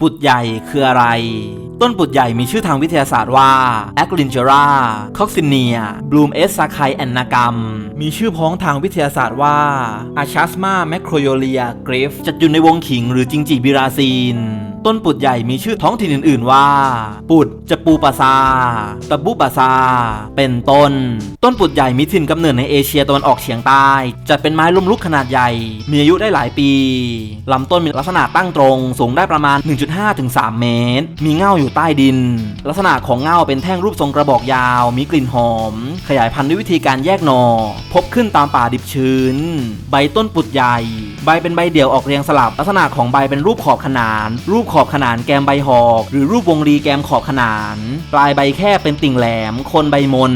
ปุดใหญ่คืออะไร ต้นปุดใหญ่มีชื่อทางวิทยาศาสตร์ว่า a g l i n g e r a coccinea bloom s s a c h i a n n a g a m มีชื่อพ้องทางวิทยาศาสตร์ว่า Achasma m a c r o y o l i a g r i f จัดอยู่ในวงขิงหรือจิงจิบิราซีน ต้นปุดใหญ่มีชื่อท้องถิ่นอื่น ๆ ว่า ปุดจะปูปาซา ตะบุปาซา เป็นต้น ต้นปุดใหญ่มีถิ่นกำเนิดในเอเชียตะวันออกเฉียงใต้จัดเป็นไม้ล้มลุกขนาดใหญ่ มีอายุได้หลายปี ลำต้นมีลักษณะตั้งตรง สูงได้ประมาณ 1.5ถึง3เมตร มีเง่าอยู่ใต้ดิน ลักษณะของเง่าเป็นแท่งรูปทรงกระบอกยาว มีกลิ่นหอม ขยายพันธุ์ด้วยวิธีการแยกหนอ่อ พบขึ้นตามป่าดิบชื้น ใบต้นปุดใหญ่ ใบเป็นใบเดี่ยวออกเรียงสลับ ลักษณะของใบเป็นรูปขอบขนาน รูปขอบขนานแกมใบหอก หรือรูปวงรีแกมขอบขนาน ปลายใบแคบเป็นติ่งแหลม คนใบมน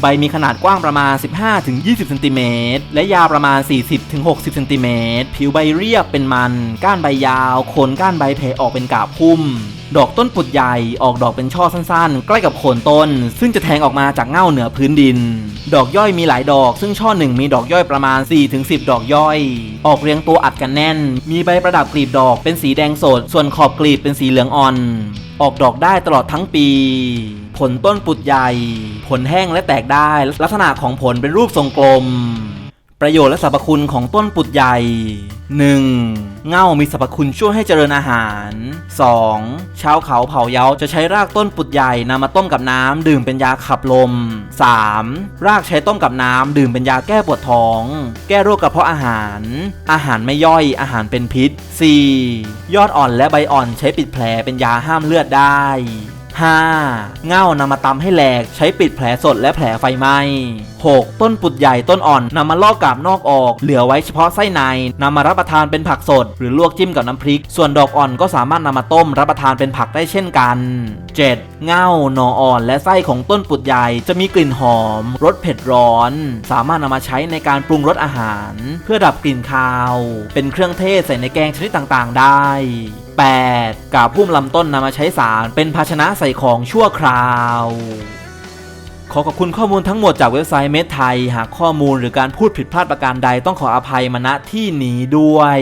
ใบมีขนาดกว้างประมาณ 15-20เซนติเมตรและยาวประมาณ 40-60เซนติเมตรผิวใบเรียบเป็นมัน ก้านใบยาวโคนก้านใบแผ่ออกเป็นกาบพุ่ม ดอกต้นปุดใหญ่ออกดอกเป็นช่อสั้นๆ ใกล้กับโคนต้น ซึ่งจะแทงออกมาจากเง่าเหนือพื้นดิน ดอกย่อยมีหลายดอก ซึ่งช่อหนึ่งมีดอกย่อยประมาณ 4-10 ดอกย่อย ออกเรียงตัวอัดกันแน่น มีใบประดับกลีบดอกเป็นสีแดงสด ส่วนขอบกลีบเป็นสีเหลืองอ่อน ออกดอกได้ตลอดทั้งปี ผลต้นปุดใหญ่ ผลแห้งและแตกได้ ลักษณะของผลเป็นรูปทรงกลม ประโยชน์และสรรพคุณของต้นปุดใหญ่ 1. เง่ามีสรรพคุณช่วยให้เจริญอาหาร 2. ชาวเขาเผ่าเยาจะใช้รากต้นปุดใหญ่นำมาต้มกับน้ำดื่มเป็นยาขับลม 3. รากใช้ต้มกับน้ำดื่มเป็นยาแก้ปวดท้อง แก้โรคกระเพาะอาหาร อาหารไม่ย่อยอาหารเป็นพิษ 4. ยอดอ่อนและใบอ่อนใช้ปิดแผลเป็นยาห้ามเลือดได้ 5. เง่านำมาตำให้แหลกใช้ปิดแผลสดและแผลไฟไหม้ 6. ต้นปุดใหญ่ต้นอ่อนนำมาลอกกาบนอกออก เหลือไว้เฉพาะไส้ในนำมารับประทานเป็นผักสด หรือลวกจิ้มกับน้ำพริก ส่วนดอกอ่อนก็สามารถนำมาต้มรับประทานเป็นผักได้เช่นกัน 7. เง่าหน่ออ่อน และไส้ของต้นปุดใหญ่จะมีกลิ่นหอมรสเผ็ดร้อน สามารถนำมาใช้ในการปรุงรสอาหาร เพื่อดับกลิ่นคาว เป็นเครื่องเทศใส่ในแกงชนิดต่างๆ ได้ 8. กาบพุ่มลำต้นนำมาใช้สารเป็นภาชนะใส่ของชั่วคราว ขอขอบคุณข้อมูลทั้งหมดจากเว็บไซต์เมดไทย หากข้อมูลหรือการพูดผิดพลาดประการใดต้องขออภัยมาณที่นี้ด้วย